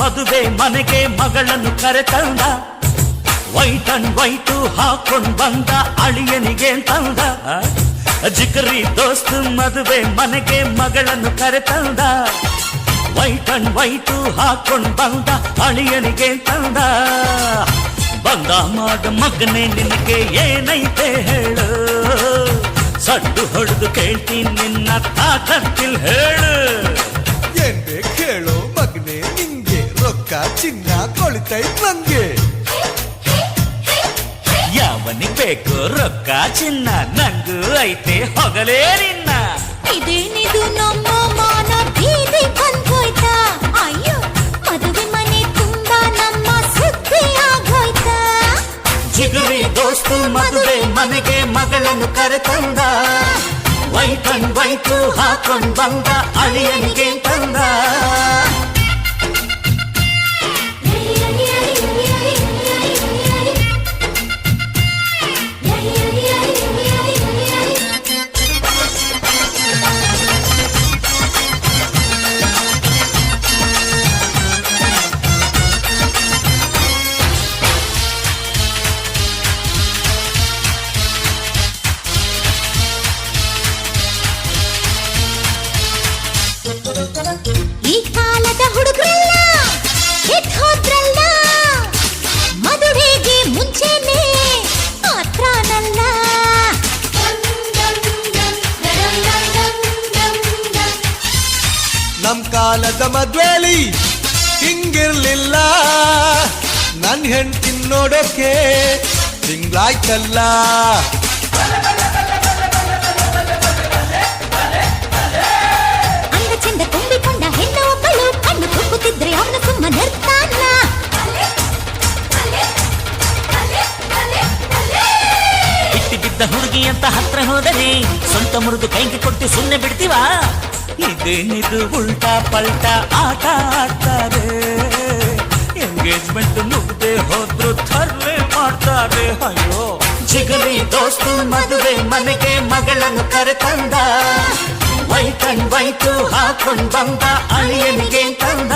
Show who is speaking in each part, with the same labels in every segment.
Speaker 1: ಮದುವೆ ಮನೆಗೆ ಮಗಳನ್ನು ಕರೆತಂದ. ವೈಟ್ ಅಂಡ್ ವೈಟು ಹಾಕೊಂಡ್ ಬಂದ ಅಳಿಯನಿಗೆ ತಂದ. ಜಿಗರಿ ದೋಸ್ತು ಮದುವೆ ಮನೆಗೆ ಮಗಳನ್ನು ಕರೆತಂದ. ವೈಟ್ ಅಂಡ್ ವೈಟು ಹಾಕೊಂಡ್ ಬಂದ ಅಳಿಯನಿಗೆ ತಂದ. ಬಂದ ಮಾಡ ಮಗನೇ, ನಿನಗೆ ಏನೈತೆ ಹೇಳು. ಸಡ್ಡು ಹೊಡೆದು ಕೇಳ್ತೀನಿ, ನಿನ್ನ ತಾಕತ್ತಿಲ್ ಹೇಳು.
Speaker 2: ಚಿನ್ನ ಕೊಳಿತೈತ್ ನಂಗೆ.
Speaker 1: ಯಾವನಿಗ್ ಬೇಕು ರೊಕ್ಕ ಚಿನ್ನ ನಂಗೂ ಐತೆ ಹೊಗಲೇ ನಿನ್ನ.
Speaker 3: ಇದೇನಿದು ನಮ್ಮ ಮಾನ ಬೀದಿ ಬಂದೋಯ್ತಾ ಅಯ್ಯೋ ಮದುವೆ ಮನೆ ತುಂಬಾ ನಮ್ಮ ಸುದ್ದಿ ಆಗೋಯ್ತಾ?
Speaker 1: ಜಿಗುರಿ ದೋಸ್ತು ಮದುವೆ ಮನೆಗೆ ಮಗಳನ್ನು ಕರೆತಂದ. ವೈಟ್ ಅಂಡ್ ವೈಟು ಹಾಕೊಂಡ್ ಬಂದ ಅಳಿಯನಿಗೆ ತಂದ?
Speaker 3: ಕಾಲದ
Speaker 2: ಮದ್ವೇಲಿ ಹಿಂಗಿರ್ಲಿಲ್ಲ ನನ್ ಹೆಂಡ್ತಿನ್ ನೋಡೋಕೆ ತಿಂಗ್ಳಾಯ್ತಲ್ಲ
Speaker 3: ಅಂದ ಚಂದ ತುಂಬಿಕೊಂಡ ಹೆಣ್ಣು ಒಬ್ಬಳು ಕಣ್ಣು ತುಕ್ಕುತ್ತಿದ್ರೆ ಅವನು ಸುಮ್ಮನಿರ್ತಾನ
Speaker 1: ಬಿಟ್ಟಿ ಬಿದ್ದ ಹುಡುಗಿ ಅಂತ ಹತ್ರ ಹೋದರೆ ಸ್ವಂತ ಮುರಿದು ಕೈಗೆ ಕೊಟ್ಟು ಸುಮ್ಮನೆ ಬಿಡ್ತೀವಾ ಇದೇನಿದು ಉಲ್ಟಾ ಪಲ್ಟಾ ಆಟ ಆಡ್ತಾರೆ? ಎಂಗೇಜ್ಮೆಂಟ್ ಮುಗ್ದೆ ಹೋದ್ರು ಥರ್ವೆ ಮಾಡ್ತಾರೆ. ಅಯ್ಯೋ. ಜಿಗಲಿ ದೋಸ್ತು, ಮದುವೆ ಮನೆಗೆ ಮಗಳನ್ನು ಕರೆತಂದ. ಅಂಡ್ ವೈಟು ಹಾಕೊಂಡ್ ಬಂದ ಅಳಿಯನಿಗೆ ತಂದ?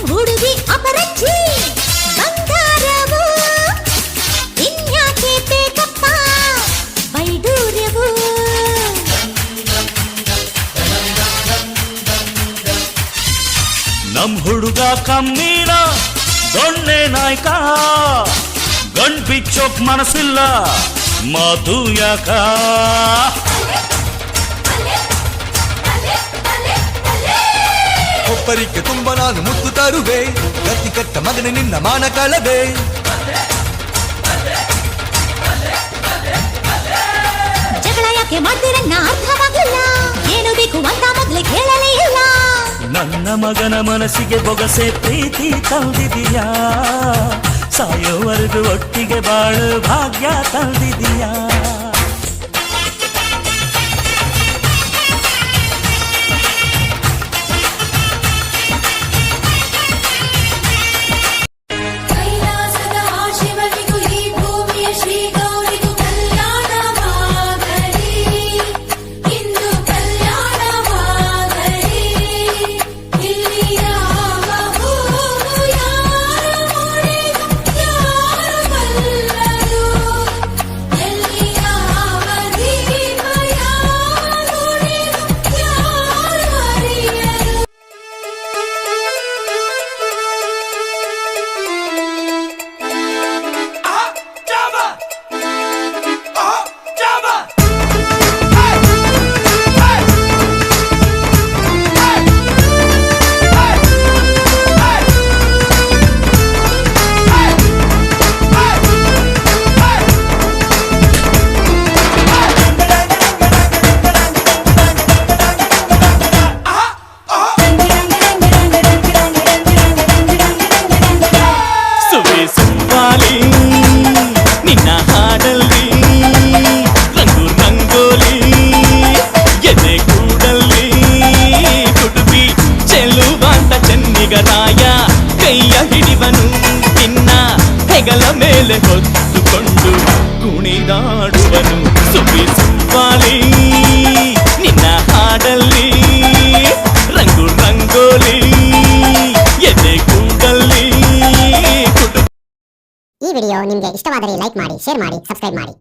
Speaker 3: ಹುಡುಗಿ ಅಪರಂಜಿ ಬಂಗಾರವು ಇನ್ಯಾಕೆ ಬೇಕಪ್ಪ ವೈಡೂರ್ಯವು
Speaker 1: ನಮ್ ಹುಡುಗ ಕಮ್ಮಿನ ದೊಣ್ಣೆ ನಾಯ್ಕ ಗಂಡ್ ಬಿಚ್ಚೋಕ್ ಮನಸ್ಸಿಲ್ಲ ಮಾತು
Speaker 2: ಒಬ್ಬರಿಗೆ ತುಂಬ ನಾನು ಮುತ್ತು ತರುವೆ. ಗತಿ ಕಟ್ಟ ಮಗನ ನಿನ್ನ ಮಾನ ಕಳವೆ.
Speaker 3: ಜಗಳ ಯಾಕೆ ಮಾಡ್ತೀರನ್ನ ಅರ್ಥವಾಗಿಲ್ಲ ಏನು ಬೇಕು ಅಂತ ಮೊದ್ಲೇ ಕೇಳಲೇ ಇಲ್ಲ.
Speaker 1: ನನ್ನ ಮಗನ ಮನಸ್ಸಿಗೆ ಬೊಗಸೆ ಪ್ರೀತಿ ತಂದಿದೀಯಾ? ಸಾಯೋವರೆಗೂ ಒಟ್ಟಿಗೆ ಬಾಳು ಭಾಗ್ಯ ತಂದಿದೀಯಾ?
Speaker 4: ನಾನು ನಿನ್ನ ಹೆಗಲ ಮೇಲೆ ಹೊತ್ತುಕೊಂಡು ಕುಣಿದಾಡುವನು ಸುಬ್ಬಿ ಸುಬ್ಬಾಲಿ ನಿನ್ನ ಹಾಡಲ್ಲಿ ರಂಗು ರಂಗೋಲಿ ಎದೆ ಕೂಡಲ್ಲಿ ಕುಟುಂಬ
Speaker 5: ಈ ವಿಡಿಯೋ ನಿಮಗೆ ಇಷ್ಟವಾದರೆ ಲೈಕ್ ಮಾಡಿ ಶೇರ್ ಮಾಡಿ ಸಬ್ಸ್ಕ್ರೈಬ್ ಮಾಡಿ